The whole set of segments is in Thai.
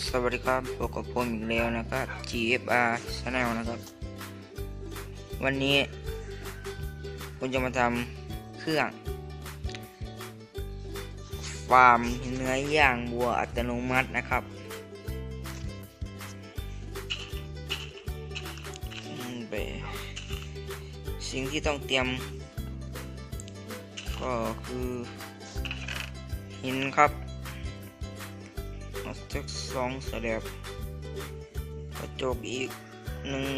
สวัสดีครับพบกับผมอีกแล้วนะครับ GFR Channel นะครับ วันนี้ผมจะมาทำเครื่อง ฟาร์มเนื้อย่างวัวอัตโนมัตินะครับไปสิ่งที่ต้องเตรียม ก็คือหินครับ สักสองแสลบกระจกอีกหนึ่ง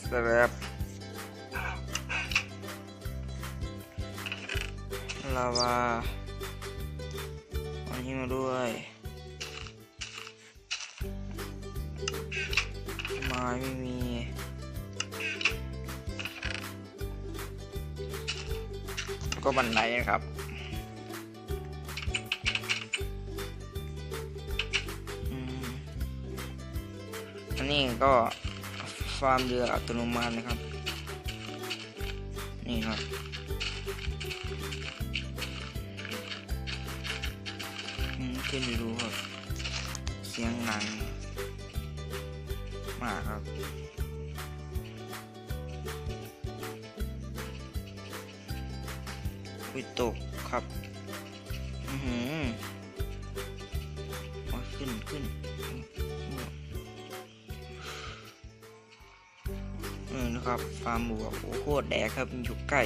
แสลบลาวาอันนี้มาด้วยไม้ไม่มีก็บันไดนะครับ นนี้ก็ฟาร์มเรืออัตโนมัตินะครับ นี่ครับอืมขึ้นไปดูครับ เสียงหนังมากครับอุ้ยตกครับ อือหือขึ้นขึ้น ครับฟาร์มหมูโอ้โคตรแดกครับอยู่ใกล้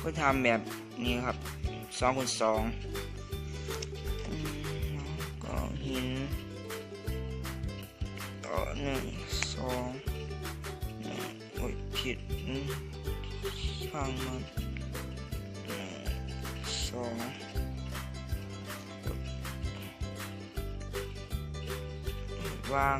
ก็ทำแบบนี้ครับสองคูณสองก็หินต่อหนึ่งสองโอ้ยผิดอืมช่างมันหนึ่งสอง วาง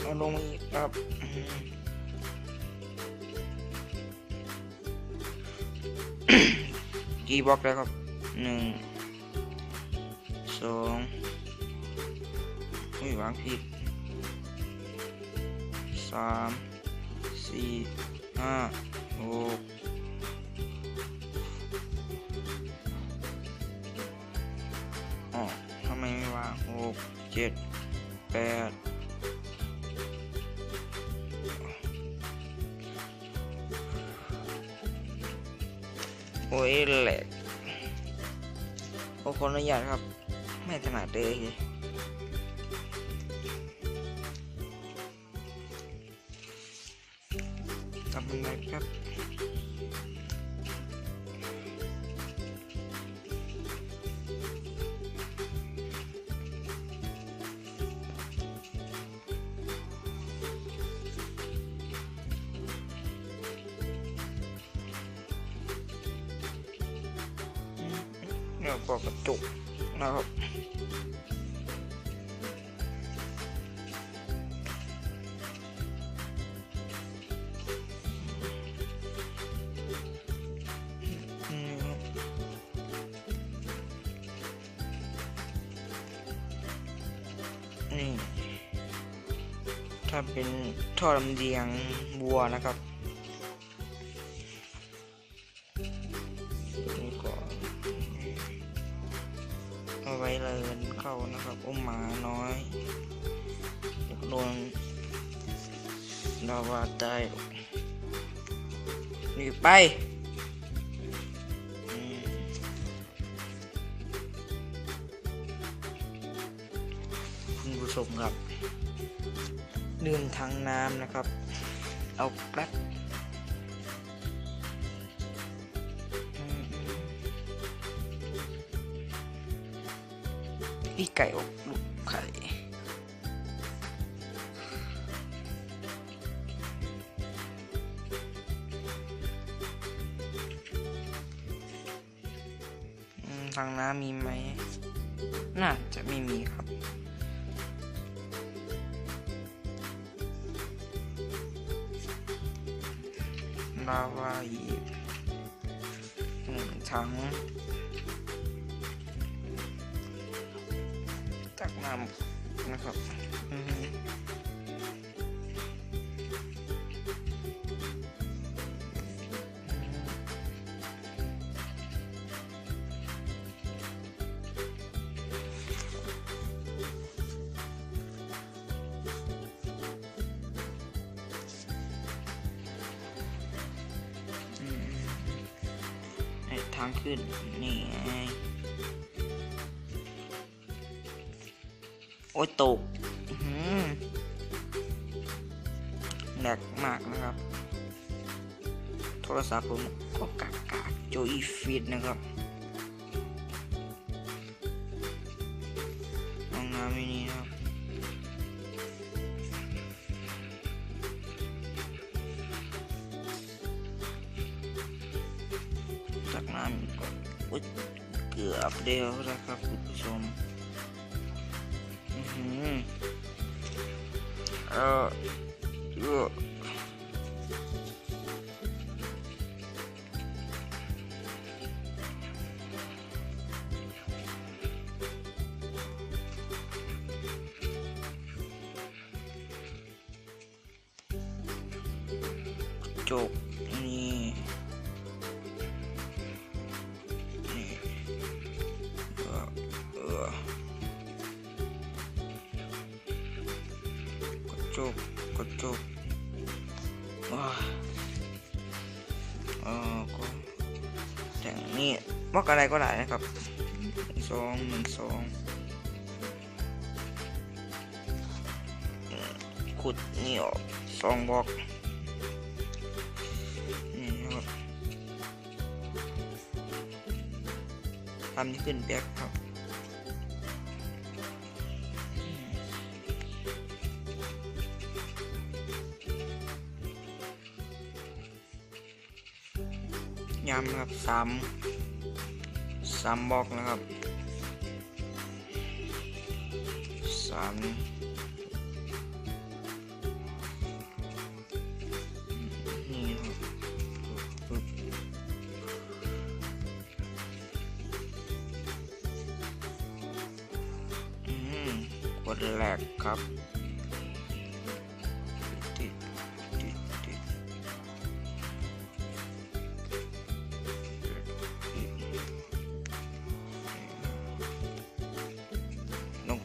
เอาลงอีกครับกี่บล็อกแล้วครับหนึ่ง วางผิดสามสี่ห้าหกอ๋อทำไมไม่วางหกเจ็ดแปดโอ้ยแหลกขอขออนุญาตครับ ไม่ถนัดเลย ทำยังไงครับ เนี่ยปอกกระจุกนะครับ นี่ ถ้าเป็นท่อลำเลียงบัวนะครับนี่ก็เอาไว้เลยเข้านะครับอุ้มหมาน้อยโดนลาวาตายนี่ไป ชมครับลืมทางน้ำนะครับ เอาแป๊บพี่ไก่อกลูกไข่ทางน้ำมีไหม น่าจะไม่มีครับ ถังตักน้ำนะครับ ทางขึ้น นี่ไงโอ้ยตกหือแหลกมากนะครับ โทรศัพท์ผมก็กากกากโจอีฟีดนะครับ มันก็เกือบเดียวแล้วครับคุณผู้ชมอื้อหือเออเออจบนี่ บล็อกอะไรก็ได้นะครับหนึ่งสองหนึ่งสองขุดนี่ออกสองบล็อกนี่ครับทำที่ขึ้นแบ็คครับย้ำครับสาม สามบล็อกนะครับสามนี่ครับปึ๊บอืมกดแหลกครับ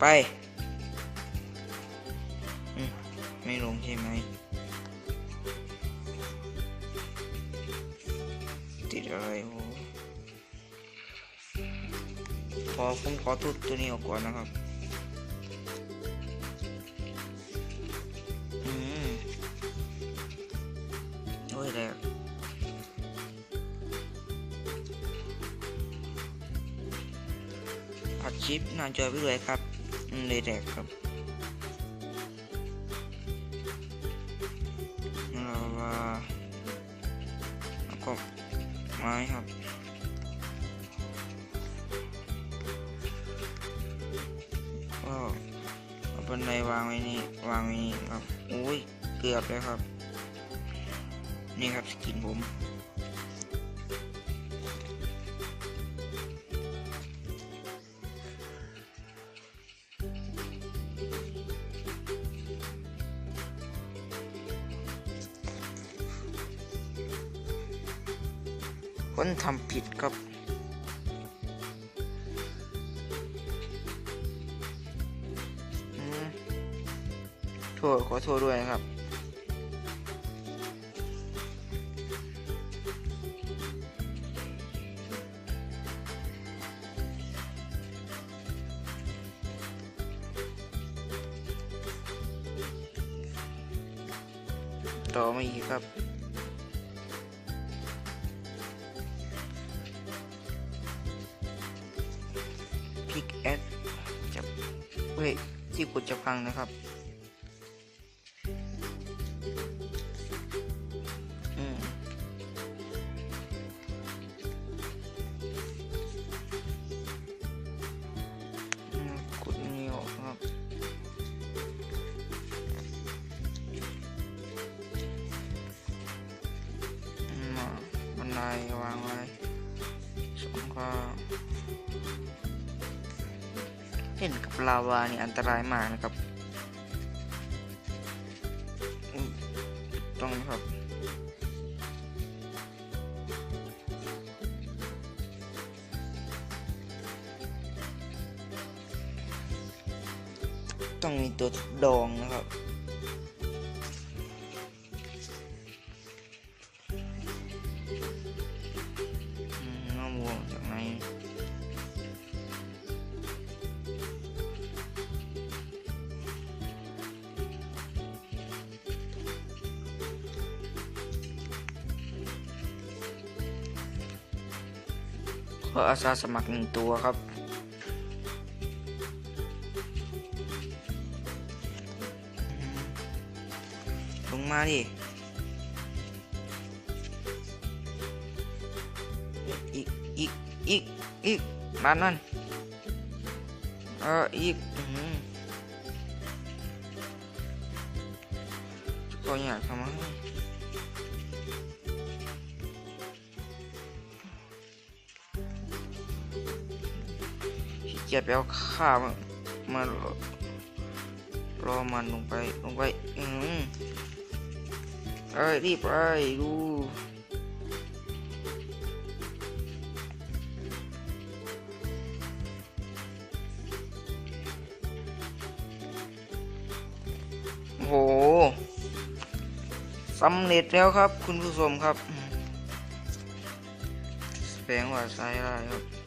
ไปไม่ลงใช่ไหมติดอะไรโหขอผมขอทุดตัวนี้ออกก่อนนะครับอืมโอ้ยแหลกอัดคลิปหน้าจอไปเลยครับ เลยแหลกครับเราวาแล้วก็ไม้ครับก็เอาบันไดวางไว้นี่วางไว้นี่ครับโอ้ยเกือบแล้วครับ นี่ครับสกินผม คนทำผิดครับ โทษขอโทษด้วยนะครับ เฮ้ยที่กดจะพังนะครับ เล่นกับลาวานี่อันตรายมากนะครับต้องครับต้องมีตัวทดองนะครับอืมน้องวัวจากไหน ขออาสาสมัครหนึ่งตัวครับ ลงมาดิอีกอีกอีกอีกบ้านนั่นเอออีกอื้อหือก็อยากทำให้ กียจไปเอาข้าวมามารอรอมันลงไปลงไปอืมเอ้ยรีบไปดูโหสำเร็จแล้วครับ คุณผู้ชมครับแสดงว่าใช้ได้ครับ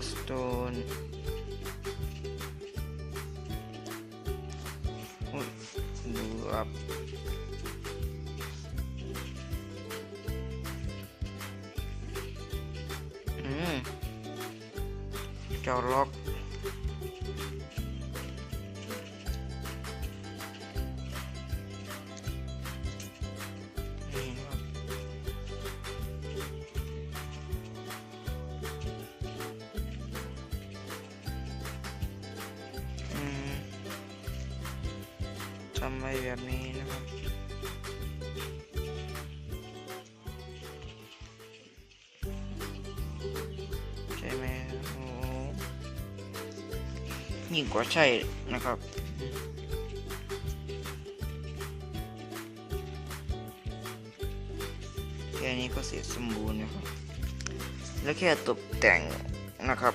cobblestone ดูอับอืมจ้าล็อก ยิ่งกว่าใช่นะครับ แค่นี้ก็เสร็จสมบูรณ์นะครับ แล้วแค่ตกแต่งนะครับ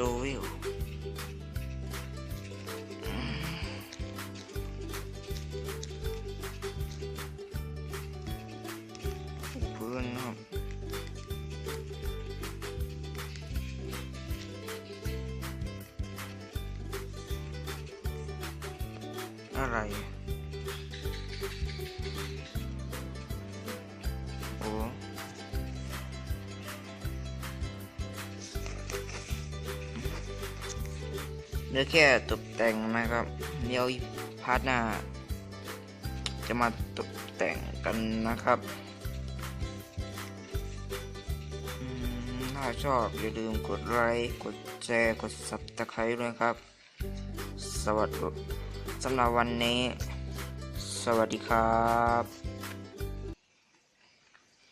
โซวิลพื้ เหลือแค่ตกแต่งนะครับเดี๋ยวพาร์ทหน้า จะมาตกแต่งกันนะครับถ้าชอบอย่าลืมกดไลค์กดแชร์กด subscribe ด้วยครับ สวัสดีสำหรับวันนี้ สวัสดีครับ